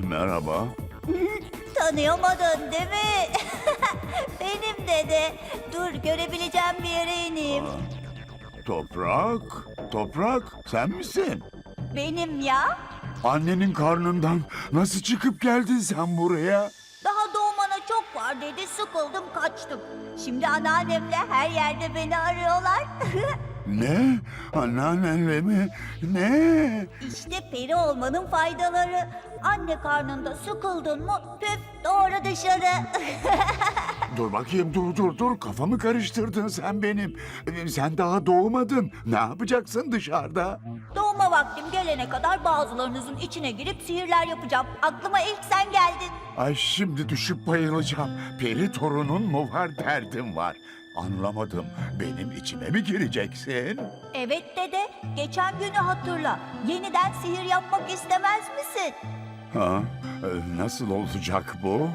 Merhaba. Tanıyamadın değil mi? Benim dede. Dur görebileceğim bir yere ineyim. Toprak. Toprak sen misin? Benim ya. Annenin karnından nasıl çıkıp geldin sen buraya? Daha doğmana çok var dedi sıkıldım kaçtım. Şimdi anneannemle her yerde beni arıyorlar. Ne? Anneannenle mi? Ne? işte peri olmanın faydaları. Anne karnında sıkıldın mı püf doğru dışarı. Dur bakayım dur dur dur kafamı karıştırdın sen benim. Ee, Sen daha doğmadın. Ne yapacaksın dışarıda? Doğuma vaktim gelene kadar bazılarınızın içine girip sihirler yapacağım. Aklıma ilk sen geldin. Ay şimdi düşüp bayılacağım. Peri torunun mu var derdim var. Anlamadım. Benim içime mi gireceksin? Evet dede, geçen günü hatırla. Yeniden sihir yapmak istemez misin? Ha? Ee, Nasıl olacak bu?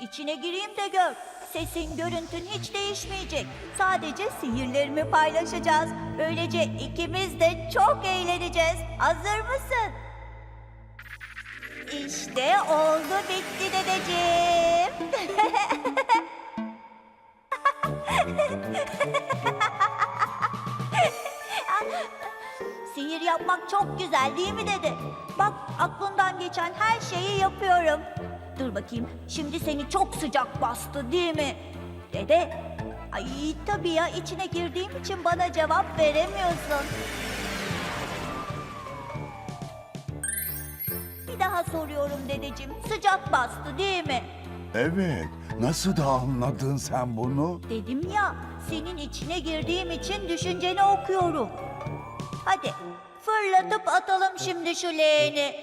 İçine gireyim de gör. Sesin, görüntün hiç değişmeyecek. Sadece sihirlerimi paylaşacağız. Böylece ikimiz de çok eğleneceğiz. Hazır mısın? İşte oldu bitti dedeciğim. Sihir yapmak çok güzel değil mi dede? Bak aklından geçen her şeyi yapıyorum. Dur bakayım şimdi seni çok sıcak bastı değil mi? Dede ay tabii ya içine girdiğim için bana cevap veremiyorsun. Bir daha soruyorum dedeciğim sıcak bastı değil mi? Evet. Nasıl da anladın sen bunu? Dedim ya senin içine girdiğim için düşünceni okuyorum. Hadi fırlatıp atalım şimdi şu leğeni.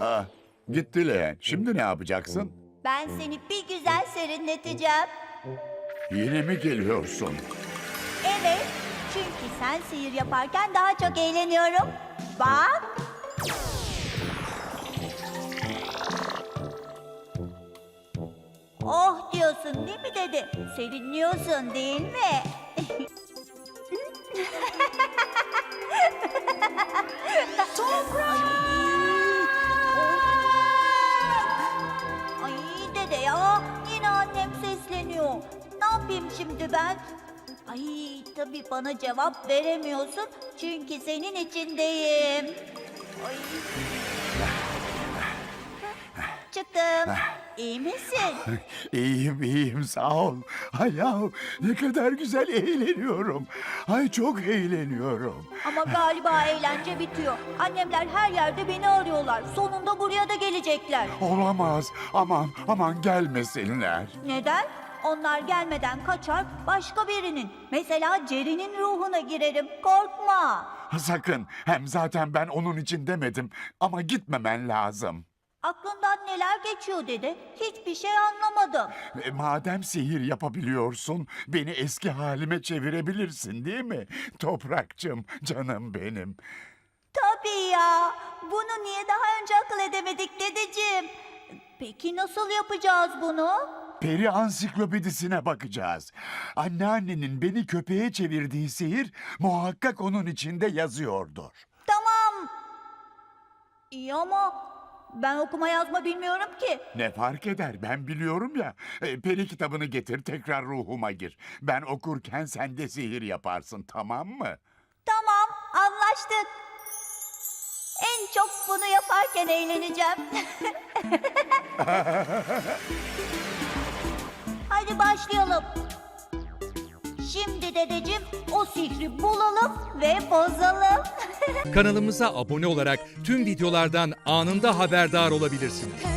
Ah, gitti leğen. Şimdi ne yapacaksın? Ben seni bir güzel serinleteceğim. Yine mi geliyorsun? Evet, çünkü sen sihir yaparken daha çok eğleniyorum. Bak. Oh diyorsun değil mi dedi? Serinliyorsun değil mi? Toprak! Ay dede ya, yine annem sesleniyor. Ne yapayım şimdi ben? Ay tabii bana cevap veremiyorsun çünkü senin içindeyim. Ay. Çıktım. İyi misin? İyiyim iyiyim sağ ol. Ay ya ne kadar güzel eğleniyorum. Ay çok eğleniyorum. Ama galiba eğlence bitiyor. Annemler her yerde beni arıyorlar. Sonunda buraya da gelecekler. Olamaz. Aman aman gelmesinler. Neden? Onlar gelmeden kaçar başka birinin. Mesela Ceri'nin ruhuna girerim. Korkma. Sakın. Hem zaten ben onun için demedim. Ama gitmemen lazım. Aklından neler geçiyor dedi. Hiçbir şey anlamadım. E, madem sihir yapabiliyorsun, beni eski halime çevirebilirsin değil mi? Toprakçım, canım benim. Tabii ya. Bunu niye daha önce akıl edemedik dedeciğim? Peki nasıl yapacağız bunu? Peri ansiklopedisine bakacağız. Anneannenin beni köpeğe çevirdiği sihir muhakkak onun içinde yazıyordur. Tamam. İyi ama ben okuma yazma bilmiyorum ki. Ne fark eder ben biliyorum ya. E, peri kitabını getir tekrar ruhuma gir. Ben okurken sen de sihir yaparsın tamam mı? Tamam anlaştık. En çok bunu yaparken eğleneceğim. Hadi başlayalım. Şimdi dedeciğim o sihri bulalım ve bozalım. Kanalımıza abone olarak tüm videolardan anında haberdar olabilirsiniz.